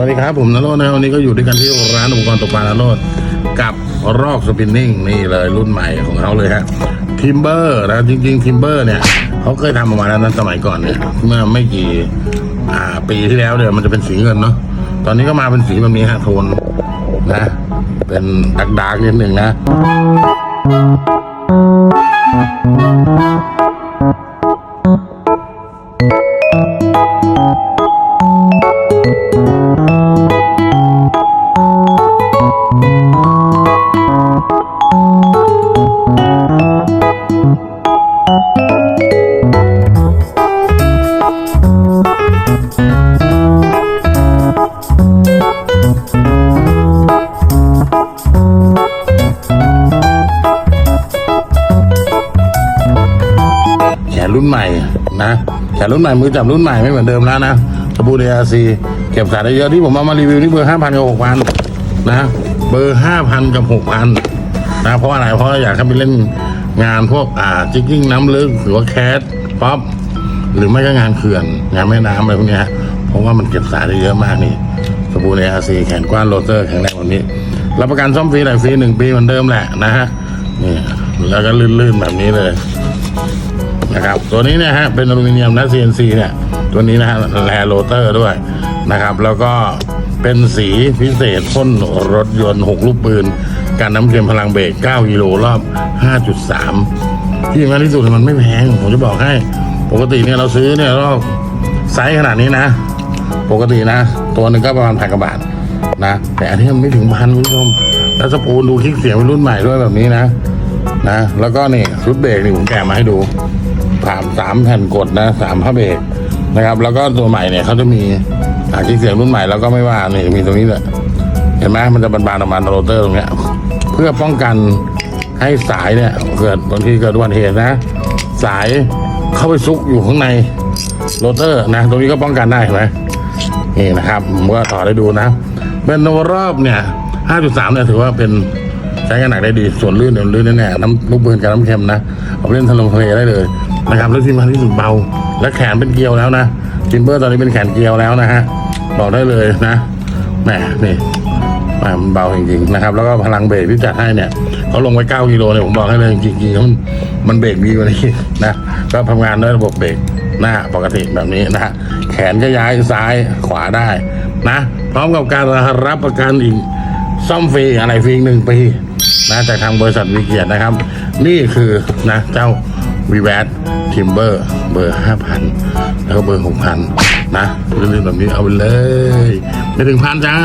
วัสดีครับผมนรโรจน์นะวันนี้ก็อยู่ด้วยกันที่ร้านอุปกรณ์ตกปลานรโรจน์กับรอกสปินนิ่งนี่เลยรุ่นใหม่ของเขาเลยฮะทิมเบอร์นะจริงๆทิมเบอร์เนี่ยเขาเคยทำออกมาแล้วนั้นสมัยก่อนเนี่ยเมื่อไม่กี่อ่าปีที่แล้วเนี่ยมันจะเป็นสีเงินเนาะตอนนี้ก็มาเป็นสีแบบนี้ฮะโทนนะ เป็นดักดาร์กนิดหนึ่งนะ รุ่นใหม่นะแขนรุ่นใหม่มือจับรุ่นใหม่ไม่เหมือนเดิมแล้วนะสบู่เดียซีเก็บสายได้เยอะที่ผมเอามารีวิวนี่เบอร์ห้าพันกับหกพันนะเบอร์ห้าพันกับหกพันนะเพราะอะไรเพราะอยากให้ไปเล่นงานพวกอ่าจิกกิ้งน้ำลึกหรือว่าแคสป๊อปหรือไม่ก็งานเขื่อนงานแม่น้ำอะไรพวกนี้เพราะว่ามันเก็บสายได้เยอะมากนี่สบู่เดียซีแขนกว้านโรเตอร์แข็งแรงแบบนี้รับประกันซ่อมฟรีหลายฟรีหนึ่งปีเหมือนเดิมแหละนะฮะนี่แล้วก็ลื่นๆแบบนี้เลย นะครับ ตัวนี้นี่ยฮะเป็นอลูมิเนียมนะ CNC เนี่ยตัวนี้นะฮะแลโรเตอร์ด้วยนะครับ แล้วก็เป็นสีพิเศษพ่นรถยนต์ 6 ลูกปืน การน้ำเค็มพลังเบรก 9 กิโลรอบ 5.3 ที่สำคัญที่สุดมันไม่แพง ผมจะบอกให้ ปกติเนี่ยเราซื้อเนี่ยรอบไซส์ขนาดนี้นะ ปกตินะ ตัวหนึ่งก็ประมาณพันกว่าบาทนะ แต่อันนี้มันไม่ถึงพันคุณผู้ชมแล้วสปูนดูคลิกเสียงเป็นรุ่นใหม่ด้วยแบบนี้นะนะ แล้วก็นี่ชุดเบรกนี่ผมแกะมาให้ดู สามสามแผ่นกดนะสามผ้าเบรกนะครับ แล้วก็ตัวใหม่เนี่ยเขาจะมีอ่าคลิเสียงรุ่นใหม่แล้วก็ไม่ว่านี่มีตรงนี้เลยเห็นไหมมันจะบานๆออกมาโรเตอร์ตรงเนี้ย เพื่อป้องกันให้สายเนี่ย เกิดบางทีเกิดอุบัติเหตุนะ สายเข้าไปซุกอยู่ข้างในโรเตอร์นะ ตรงนี้ก็ป้องกันได้เห็นไหมนี่นะครับผมก็ต่อได้ดูนะเป็นรอบเนี่ย 5.3เนี่ยถือว่าเป็น ใช้งานหนักได้ดี ส่วนลื่นเนี่ยลื่นแน่ๆน้ำลูกปืนกับน้ำเค็มนะเอาเล่นทะลทะเลได้เลยนะครับแล้วที่มันที่สุดเบา และแขนเป็นเกลียวแล้วนะจิมเบอร์ตอนนี้เป็นแขนเกลียวแล้วนะฮะบอกได้เลยนะแหมนี่แหมมันเบาจริงๆนะครับ แล้วก็พลังเบรกที่จัดให้เนี่ยเขาลงไว้ 9กิโลเนี่ยผมบอกให้เลยจริงๆมันมันเบรกดีกว่านี้นะก็ทำงานด้วยระบบเบรกหน้าปกติแบบนี้นะฮะแขนก็ย้ายซ้ายขวาได้นะ พร้อมกับการรับประกันอีกซ่อมฟรีอะไรฟรีหนึ่งปี นะจากทางบริษัทวิเกียรตินะครับ นี่คือนะเจ้าวีแวดทิมเบอร์เบอร์ห้าพันแล้วก็เบอร์หกพันนะลื่นๆแบบนี้เอาไปเลย ไม่ถึงพันจ้า